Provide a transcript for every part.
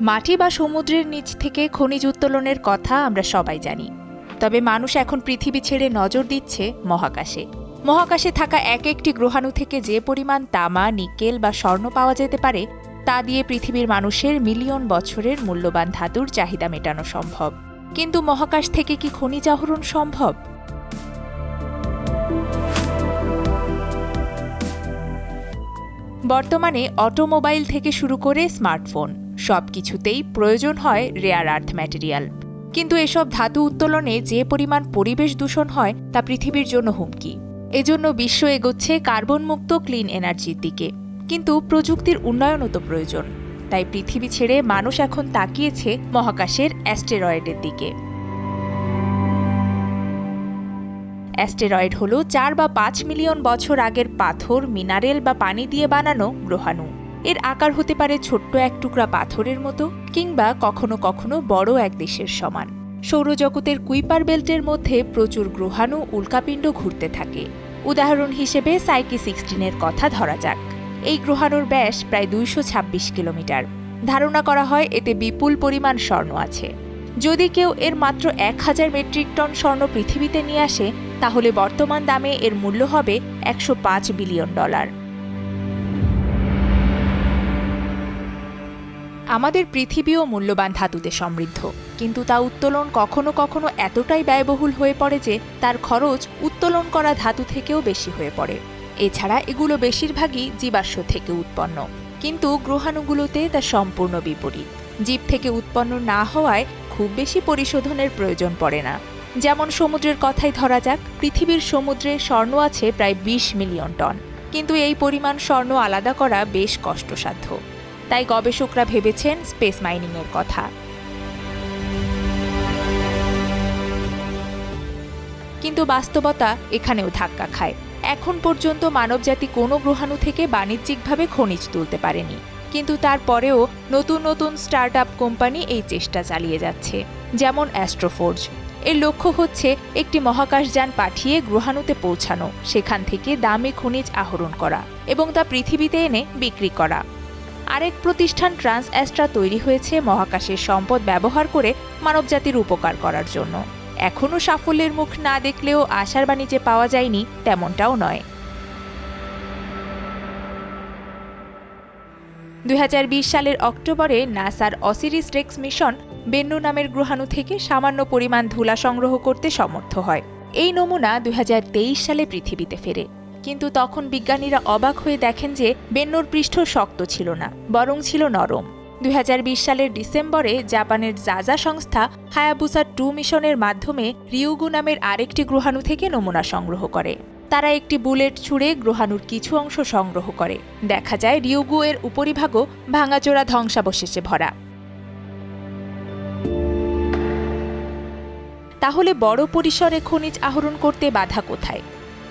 মাটি বা সমুদ্রের নিচ থেকে খনিজ উত্তোলনের কথা আমরা সবাই জানি। তবে মানুষ এখন পৃথিবী ছেড়ে নজর দিচ্ছে মহাকাশে। মহাকাশে থাকা এক একটি গ্রহাণু থেকে যে পরিমাণ তামা, নিকেল বা স্বর্ণ পাওয়া যেতে পারে, তা দিয়ে পৃথিবীর মানুষের মিলিয়ন বছরের মূল্যবান ধাতুর চাহিদা মেটানো সম্ভব। কিন্তু মহাকাশ থেকে কি খনিজ আহরণ সম্ভব? বর্তমানে অটোমোবাইল থেকে শুরু করে স্মার্টফোন। সব কিছুতেই প্রয়োজন হয় রেয়ার আর্থ ম্যাটেরিয়াল কিন্তু এসব ধাতু উত্তোলনে যে পরিমাণ পরিবেশ দূষণ হয়, তা পৃথিবীর জন্য হুমকি। এজন্য বিশ্ব এগোচ্ছে কার্বনমুক্ত ক্লিন এনার্জির দিকে। কিন্তু প্রযুক্তির উন্নয়নও তো প্রয়োজন। তাই পৃথিবী ছেড়ে মানুষ এখন তাকিয়েছে মহাকাশের অ্যাস্টেরয়েডের দিকে। অ্যাস্টেরয়েড হল চার বা পাঁচ মিলিয়ন বছর আগের পাথর, মিনারেল বা পানি দিয়ে বানানো গ্রহাণু। এর আকার হতে পারে ছোট্ট এক টুকরা পাথরের মতো কিংবা কখনো কখনো বড় এক দেশের সমান। সৌরজগতের কুইপার বেল্টের মধ্যে প্রচুর গ্রহাণু উল্কাপিণ্ড ঘুরতে থাকে। উদাহরণ হিসেবে সাইকি সিক্সটিনের কথা ধরা যাক। এই গ্রহাণুর ব্যাস প্রায় দুইশো ছাব্বিশ কিলোমিটার। ধারণা করা হয় এতে বিপুল পরিমাণ স্বর্ণ আছে। যদি কেউ এর মাত্র এক হাজার মেট্রিক টন স্বর্ণ পৃথিবীতে নিয়ে আসে, তাহলে বর্তমান দামে এর মূল্য হবে একশো পাঁচ বিলিয়ন ডলার। আমাদের পৃথিবীও মূল্যবান ধাতুতে সমৃদ্ধ। কিন্তু তা উত্তোলন কখনো কখনো এতটাই ব্যয়বহুল হয়ে পড়ে যে তার খরচ উত্তোলন করা ধাতু থেকেও বেশি হয়ে পড়ে। এছাড়া এগুলো বেশিরভাগই জীবাশ্ম থেকে উৎপন্ন। কিন্তু গ্রহাণুগুলোতে তা সম্পূর্ণ বিপরীত। জীব থেকে উৎপন্ন না হওয়ায় খুব বেশি পরিশোধনের প্রয়োজন পড়ে না। যেমন সমুদ্রের কথাই ধরা যাক, পৃথিবীর সমুদ্রে স্বর্ণ আছে প্রায় বিশ মিলিয়ন টন। কিন্তু এই পরিমাণ স্বর্ণ আলাদা করা বেশ কষ্টসাধ্য। তাই গবেষকরা ভেবেছেন স্পেস মাইনিংয়ের কথা। কিন্তু বাস্তবতা এখানেও ধাক্কা খায়। এখন পর্যন্ত মানবজাতি কোনো গ্রহাণু থেকে বাণিজ্যিকভাবে খনিজ তুলতে পারেনি। কিন্তু তারপরেও নতুন নতুন স্টার্ট আপ কোম্পানি এই চেষ্টা চালিয়ে যাচ্ছে, যেমন অ্যাস্ট্রোফোর্জ। এর লক্ষ্য হচ্ছে একটি মহাকাশযান পাঠিয়ে গ্রহাণুতে পৌঁছানো, সেখান থেকে দামি খনিজ আহরণ করা এবং তা পৃথিবীতে এনে বিক্রি করা। আরেক প্রতিষ্ঠান ট্রান্স অ্যাস্ট্রা তৈরি হয়েছে মহাকাশের সম্পদ ব্যবহার করে মানবজাতির উপকার করার জন্য। এখনও সাফল্যের মুখ না দেখলেও আশার বাণী যে পাওয়া যায়নি, তেমনটাও নয়। দুই সালের অক্টোবরে নাসার অসিরিস রেক্স মিশন বেন্নু নামের গ্রহাণু থেকে সামান্য পরিমাণ ধুলা সংগ্রহ করতে সমর্থ হয়। এই নমুনা দু হাজার তেইশ সালে পৃথিবীতে ফেরে। কিন্তু তখন বিজ্ঞানীরা অবাক হয়ে দেখেন যে বেন্নুর পৃষ্ঠ শক্ত ছিল না, বরং ছিল নরম। দুই হাজার বিশ সালের ডিসেম্বরে জাপানের জাজা সংস্থা হায়াবুসা টু মিশনের মাধ্যমে রিউগু নামের আরেকটি গ্রহাণু থেকে নমুনা সংগ্রহ করে। তারা একটি বুলেট ছুঁড়ে গ্রহাণুর কিছু অংশ সংগ্রহ করে। দেখা যায় রিউগু এর উপরিভাগও ভাঙাচোরা ধ্বংসাবশেষে ভরা। তাহলে বড় পরিসরে খনিজ আহরণ করতে বাধা কোথায়?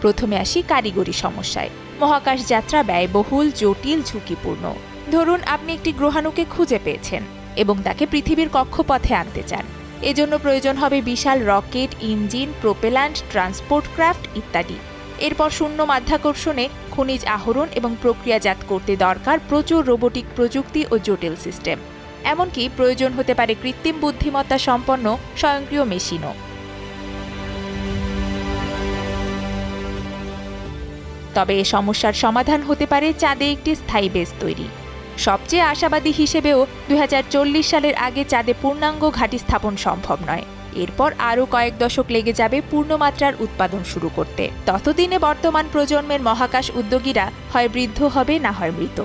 প্রথমে আসি কারিগরি সমস্যায়। মহাকাশ যাত্রা ব্যয়বহুল, জটিল, ঝুঁকিপূর্ণ। ধরুন, আপনি একটি গ্রহাণুকে খুঁজে পেয়েছেন এবং তাকে পৃথিবীর কক্ষপথে আনতে চান। এজন্য প্রয়োজন হবে বিশাল rocket, engine propellant transport craft ইত্যাদি। এরপর শূন্য মাধ্যাকর্ষণে খনিজ আহরণ এবং প্রক্রিয়াজাত করতে দরকার প্রচুর রোবোটিক প্রযুক্তি ও জটিল সিস্টেম। এমনকি প্রয়োজন হতে পারে কৃত্রিম বুদ্ধিমত্তা সম্পন্ন স্বয়ংক্রিয় মেশিনও। তবে এ সমস্যার সমাধান হতে পারে চাঁদে একটি স্থায়ী বেস তৈরি। সবচেয়ে আশাবাদী হিসেবেও দু হাজার চল্লিশ সালের আগে চাঁদে পূর্ণাঙ্গ ঘাঁটি স্থাপন সম্ভব নয়। এরপর আরও কয়েক দশক লেগে যাবে পূর্ণমাত্রার উৎপাদন শুরু করতে। ততদিনে বর্তমান প্রজন্মের মহাকাশ উদ্যোগীরা হয় বৃদ্ধ হবে, না হয় মৃত।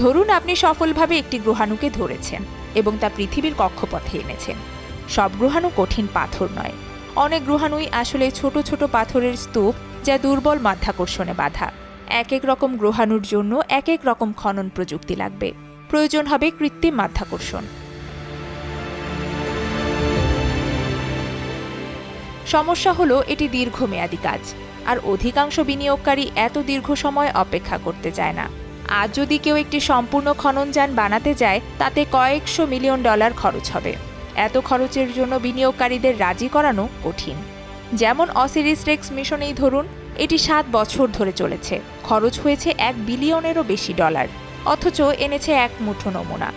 ধরুন আপনি সফলভাবে একটি গ্রহাণুকে ধরেছেন এবং তা পৃথিবীর কক্ষপথে এনেছেন। সব গ্রহাণু কঠিন পাথর নয়। অনেক গ্রহাণুই আসলে ছোট ছোট পাথরের স্তূপ যা দুর্বল মাধ্যাকর্ষণে বাধা। এক এক রকম গ্রহাণুর জন্য এক এক রকম খনন প্রযুক্তি লাগবে। প্রয়োজন হবে কৃত্রিম মাধ্যাকর্ষণ। সমস্যা হলো এটি দীর্ঘমেয়াদী কাজ, আর অধিকাংশ বিনিয়োগকারী এত দীর্ঘ সময় অপেক্ষা করতে চায় না। আজ যদি কেউ একটি সম্পূর্ণ খননযান বানাতে যায়, তাতে কয়েকশো মিলিয়ন ডলার খরচ হবে। এত খরচের জন্য বিনিয়োগকারীদের রাজি করানো কঠিন। যেমন অসিরিস রেক্স মিশনেই ধরুন, এটি সাত বছর ধরে চলেছে। খরচ হয়েছে এক বিলিয়নেরও বেশি ডলার, অথচ এনেছে এক মুঠো নমুনা।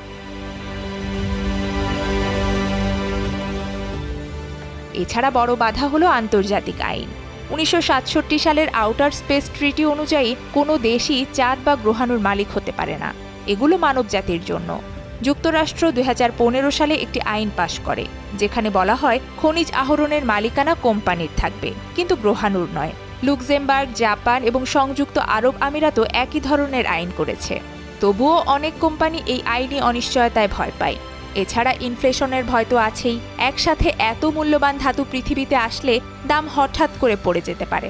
এছাড়া বড় বাধা হলো আন্তর্জাতিক আইন। উনিশশো সাতষট্টি সালের আউটার স্পেস ট্রিটি অনুযায়ী কোনো দেশই চাঁদ বা গ্রহাণুর মালিক হতে পারে না। এগুলো মানবজাতির জন্য। যুক্তরাষ্ট্র দুই হাজার পনেরো সালে একটি আইন পাশ করে, যেখানে বলা হয় খনিজ আহরণের মালিকানা কোম্পানির থাকবে, কিন্তু গ্রহাণুর নয়। লুক্সেমবার্গ, জাপান এবং সংযুক্ত আরব আমিরাতও একই ধরনের আইন করেছে। তবুও অনেক কোম্পানি এই আইনি অনিশ্চয়তায় ভয় পায়। এছাড়া ইনফ্লেশনের ভয় তো আছেই। একসাথে এত মূল্যবান ধাতু পৃথিবীতে আসলে দাম হঠাৎ করে পড়ে যেতে পারে।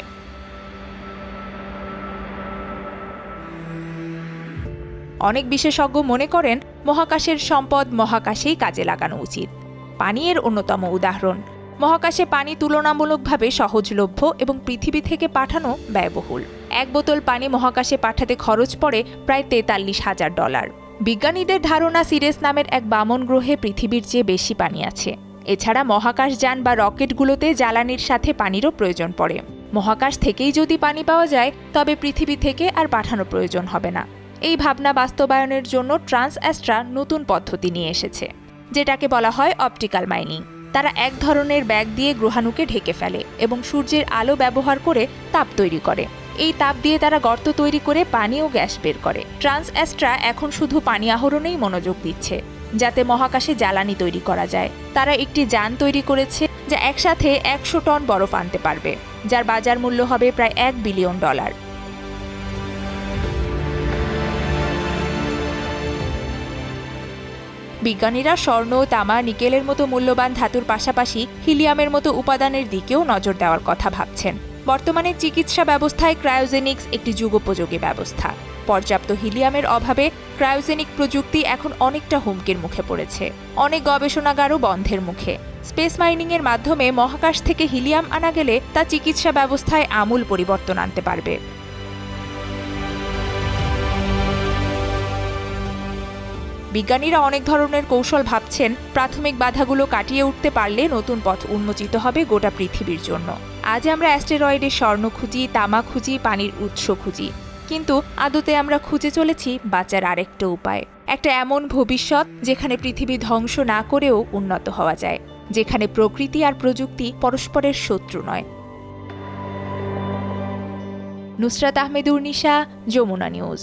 অনেক বিশেষজ্ঞ মনে করেন মহাকাশের সম্পদ মহাকাশেই কাজে লাগানো উচিত। পানি এর অন্যতম উদাহরণ, মহাকাশে পানি তুলনামূলকভাবে সহজলভ্য এবং পৃথিবী থেকে পাঠানো ব্যয়বহুল। এক বোতল পানি মহাকাশে পাঠাতে খরচ পড়ে প্রায় তেতাল্লিশ হাজার ডলার। বিজ্ঞানীদের ধারণা সিরেস নামের এক বামন গ্রহে পৃথিবীর চেয়ে বেশি পানি আছে। এছাড়া মহাকাশযান বা রকেটগুলোতে জ্বালানির সাথে পানিরও প্রয়োজন পড়ে। মহাকাশ থেকেই যদি পানি পাওয়া যায়, তবে পৃথিবী থেকে আর পাঠানো প্রয়োজন হবে না। এই ভাবনা বাস্তবায়নের জন্য ট্রান্স অ্যাস্ট্রা নতুন পদ্ধতি নিয়ে এসেছে, যেটাকে বলা হয় অপটিক্যাল মাইনিং। তারা এক ধরনের ব্যাগ দিয়ে গ্রহাণুকে ঢেকে ফেলে এবং সূর্যের আলো ব্যবহার করে তাপ তৈরি করে। এই তাপ দিয়ে তারা গর্ত তৈরি করে পানি ও গ্যাস বের করে। ট্রান্স অ্যাস্ট্রা এখন শুধু পানি আহরণেই মনোযোগ দিচ্ছে, যাতে মহাকাশে জ্বালানি তৈরি করা যায়। তারা একটি যান তৈরি করেছে যা একসাথে একশো টন বরফ আনতে পারবে, যার বাজার মূল্য হবে প্রায় এক বিলিয়ন ডলার। বিজ্ঞানীরা স্বর্ণ, তামা, নিকেলের মতো মূল্যবান ধাতুর পাশাপাশি হিলিয়ামের মতো উপাদানের দিকেও নজর দেওয়ার কথা ভাবছেন। বর্তমানে চিকিৎসা ব্যবস্থায় ক্রায়োজেনিক্স একটি যুগোপযোগী ব্যবস্থা। পর্যাপ্ত হিলিয়ামের অভাবে ক্রায়োজেনিক প্রযুক্তি এখন অনেকটা হুমকির মুখে পড়েছে। অনেক গবেষণাগারও বন্ধের মুখে। স্পেস মাইনিংয়ের মাধ্যমে মহাকাশ থেকে হিলিয়াম আনা গেলে তা চিকিৎসা ব্যবস্থায় আমূল পরিবর্তন আনতে পারবে। বিজ্ঞানীরা অনেক ধরনের কৌশল ভাবছেন, প্রাথমিক বাধাগুলো কাটিয়ে উঠতে পারলে নতুন পথ উন্মোচিত হবে গোটা পৃথিবীর জন্য। আজ আমরা অ্যাস্টেরয়েডে স্বর্ণ খুঁজি, তামা খুঁজি, পানির উৎস খুঁজি। কিন্তু আদতে আমরা খুঁজে চলেছি বাঁচার আরেকটা উপায়। একটা এমন ভবিষ্যৎ যেখানে পৃথিবী ধ্বংস না করেও উন্নত হওয়া যায়, যেখানে প্রকৃতি আর প্রযুক্তি পরস্পরের শত্রু নয়। নুসরাত আহমেদুর নিশা যমুনা নিউজ।